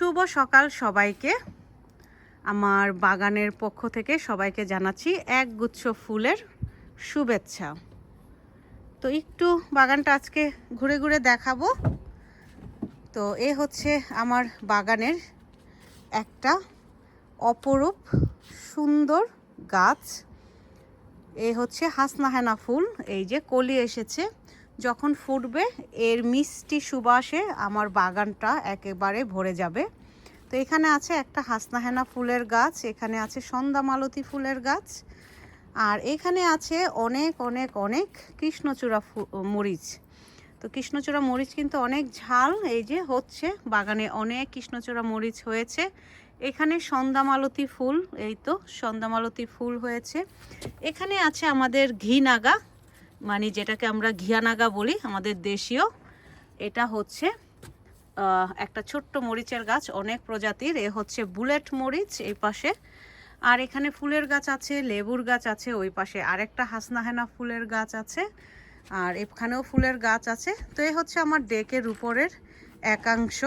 শুভ সকাল সবাইকে। আমার বাগানের পক্ষ থেকে সবাইকে জানাচ্ছি এক গুচ্ছ ফুলের শুভেচ্ছা। তো একটু বাগানটা আজকে ঘুরে ঘুরে দেখাবো। তো এ হচ্ছে আমার বাগানের একটা অপরূপ সুন্দর গাছ। এ হচ্ছে হাসনাহেনা ফুল, এই যে কলি এসেছে। যখন ফুটবে, এর মিষ্টি সুবাসে আমার বাগানটা একেবারে ভরে যাবে। তো এখানে আছে একটা হাসনাহেনা ফুলের গাছ, এখানে আছে সন্ধ্যা মালতী ফুলের গাছ, আর এখানে আছে অনেক অনেক অনেক কৃষ্ণচূড়া মরিচ। তো কৃষ্ণচূড়া মরিচ কিন্তু অনেক ঝাল, এই যে হচ্ছে, বাগানে অনেক কৃষ্ণচূড়া মরিচ হয়েছে। এখানে সন্ধ্যামালতী ফুল, এই তো সন্ধ্যামালতী ফুল হয়েছে। এখানে আছে আমাদের ঘি নাগা মানে যেটাকে আমরা ঘিয়ানাগা বলি, আমাদের দেশীয়, এটা হচ্ছে একটা ছোট্ট মরিচের গাছ, অনেক প্রজাতির, এ হচ্ছে বুলেট মরিচ এই পাশে। আর এখানে ফুলের গাছ আছে, লেবুর গাছ আছে ওই পাশে। আর আরেকটা হাসনাহেনা ফুলের গাছ আছে, আর এখানেও ফুলের গাছ আছে। তো এ হচ্ছে আমার ডেকের উপরের একাংশ।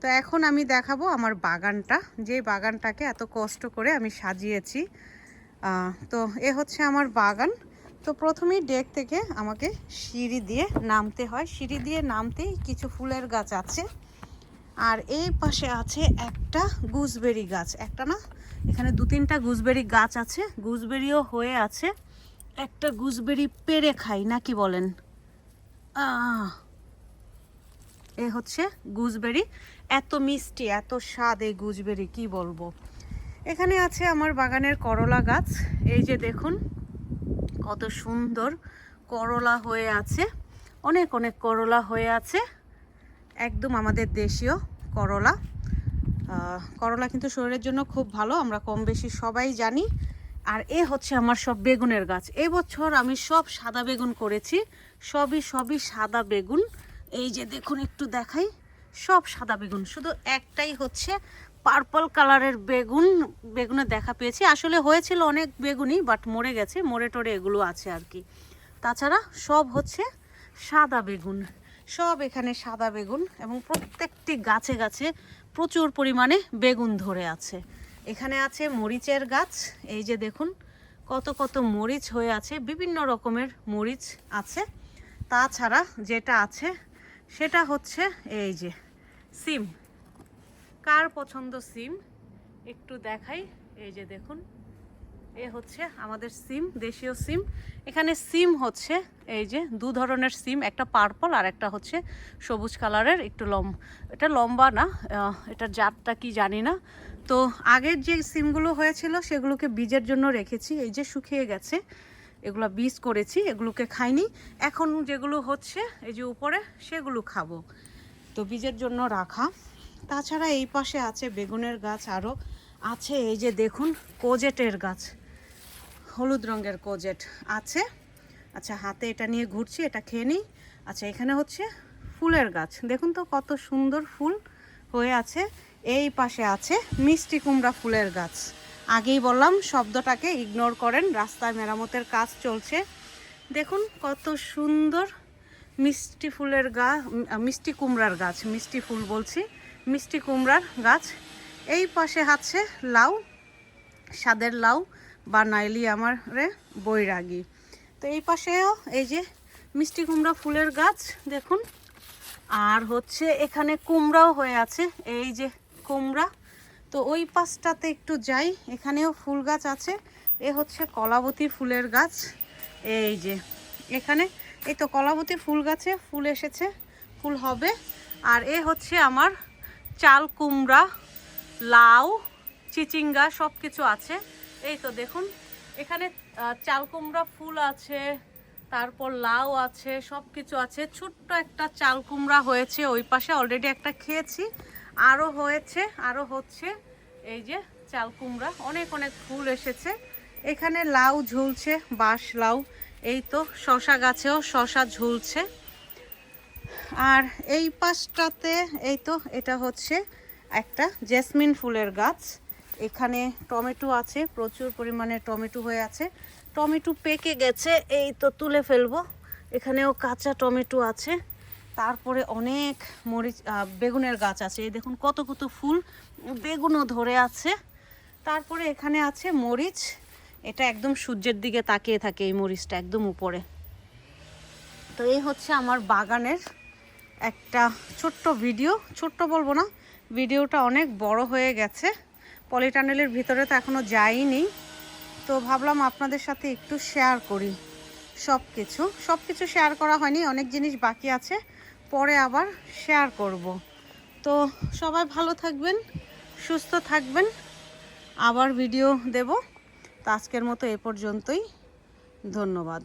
তো এখন আমি দেখাবো আমার বাগানটা, যে বাগানটাকে এত কষ্ট করে আমি সাজিয়েছি। তো এ হচ্ছে আমার বাগান। তো প্রথমেই ডেক থেকে আমাকে সিঁড়ি দিয়ে নামতে হয়। সিঁড়ি দিয়ে নামতেই কিছু ফুলের গাছ আছে। আর এই পাশে আছে একটা গুজবেরি গাছ। একটা না, এখানে দু তিনটা গুজবেরি গাছ আছে। গুজবেরিও হয়ে আছে। একটা গুজবেরি পেরে খাই নাকি বলেন? এ হচ্ছে গুজবেরি। এত মিষ্টি, এত স্বাদ এই গুজবেরি, কি বলব? এখানে আছে আমার বাগানের করলা গাছ। এই যে দেখুন কত সুন্দর করলা হয়ে আছে। অনেক অনেক করলা হয়ে আছে। একদম আমাদের দেশীয় করলা। করলা কিন্তু শরীরের জন্য খুব ভালো, আমরা কম বেশি সবাই জানি। আর এ হচ্ছে আমার সব বেগুনের গাছ। এবছর আমি সব সাদা বেগুন করেছি। সবই সবই সাদা বেগুন। এই যে দেখুন, একটু দেখাই। সব সাদা বেগুন। শুধু একটাই হচ্ছে পার্পল কালারের বেগুন বেগুনে দেখা পেয়েছি। আসলে হয়েছিল অনেক বেগুনই বাট মরে গেছে, মরে টরে এগুলো আছে আর কি। তাছাড়া সব হচ্ছে সাদা বেগুন। সব এখানে সাদা বেগুন এবং প্রত্যেকটি গাছে গাছে প্রচুর পরিমাণে বেগুন ধরে আছে। এখানে আছে মরিচের গাছ। এই যে দেখুন, কত কত মরিচ হয়ে আছে, বিভিন্ন রকমের মরিচ আছে। তাছাড়া যেটা আছে, সেটা হচ্ছে এই যে, সিম। কার পছন্দ সিম? একটু দেখাই। এই যে দেখুন, এ হচ্ছে আমাদের সিম, দেশীয় সিম। এখানে সিম হচ্ছে, এই যে দু ধরনের সিম, একটা পার্পল আর একটা হচ্ছে সবুজ কালারের, একটু লম এটা লম্বা না এটা জাতটা কি জানি না। তো আগের যে সিমগুলো হয়েছিল, সেগুলোকে বীজের জন্য রেখেছি, এই যে শুকিয়ে গেছে। এগুলো বীজ করেছি, এগুলোকে খাইনি। এখন যেগুলো হচ্ছে, এই যে উপরে, সেগুলো খাব। তো বীজের জন্য রাখা। তাছাড়া এই পাশে আছে বেগুনের গাছ আরও আছে এই যে দেখুন কোজেটের গাছ, হলুদ রঙের কোজেট আছে। আচ্ছা হাতে এটা নিয়ে ঘুরছি, এটা খেয়ে নিই। আচ্ছা এখানে হচ্ছে ফুলের গাছ, দেখুন তো কত সুন্দর ফুল হয়ে আছে। এই পাশে আছে মিষ্টি কুমড়া ফুলের গাছ। আগেই বললাম, শব্দটাকে ইগনোর করেন, রাস্তায় মেরামতের কাজ চলছে। দেখুন কত সুন্দর মিষ্টি ফুলের গা, মিষ্টি কুমড়ার গাছ, মিষ্টি ফুল বলছি। মিষ্টি কুমড়ার গাছ। এই পাশে আছে লাউ, স্বাদের লাউ বা নাইলি আমার রে বৈরাগী। তো এই পাশেও এই যে মিষ্টি কুমড়া ফুলের গাছ, দেখুন। আর হচ্ছে এখানে কুমড়াও হয়ে আছে, এই যে কুমড়া। তো ওই পাশটাতে একটু যাই, এখানেও ফুল গাছ আছে। এ হচ্ছে কলাবতী ফুলের গাছ। এই যে এখানে, এই তো কলাবতী ফুল গাছে ফুল এসেছে, ফুল হবে। আর এ হচ্ছে আমার চাল, কুমড়া, লাউ, চিচিঙ্গা সব কিছু আছে। এই তো দেখুন, এখানে চাল, কুমড়া, ফুল আছে, তারপর লাউ আছে সব কিছু আছে। ছোট্ট একটা চাল, কুমড়া হয়েছে ওই পাশে অলরেডি একটা খেয়েছি। আরও হয়েছে আরও হচ্ছে, এই যে চাল, কুমড়া, অনেক অনেক ফুল এসেছে। এখানে লাউ ঝুলছে, বাঁশ লাউ, এই তো শশা গাছেও শশা ঝুলছে। আর এই পাশটাতে এই তো, এটা হচ্ছে একটা জেসমিন ফুলের গাছ। এখানে টমেটো আছে, প্রচুর পরিমাণে টমেটো হয়ে আছে। টমেটো পেকে গেছে, এই তো তুলে ফেলব। এখানেও কাঁচা টমেটো আছে। তারপরে অনেক মরিচ বেগুনের গাছ আছে। এই দেখুন কত কত ফুল বেগুনও ধরে আছে। তারপরে এখানে আছে মরিচ। এটা একদম সূর্যের দিকে তাকিয়ে থাকে এই মরিচটা, একদম উপরে। তো এই হচ্ছে আমার বাগানের একটা ছোট্ট ভিডিও। ছোট্ট বলব না, ভিডিওটা অনেক বড় হয়ে গেছে। পলিটানেলের ভিতরে তো এখনও যাইনি। তো ভাবলাম আপনাদের সাথে একটু শেয়ার করি সব কিছু সব কিছু শেয়ার করা হয়নি, অনেক জিনিস বাকি আছে। পরে আবার শেয়ার করব। তো সবাই ভালো থাকবেন, সুস্থ থাকবেন। আবার ভিডিও দেব। তো আজকের মতো এ পর্যন্তই। ধন্যবাদ।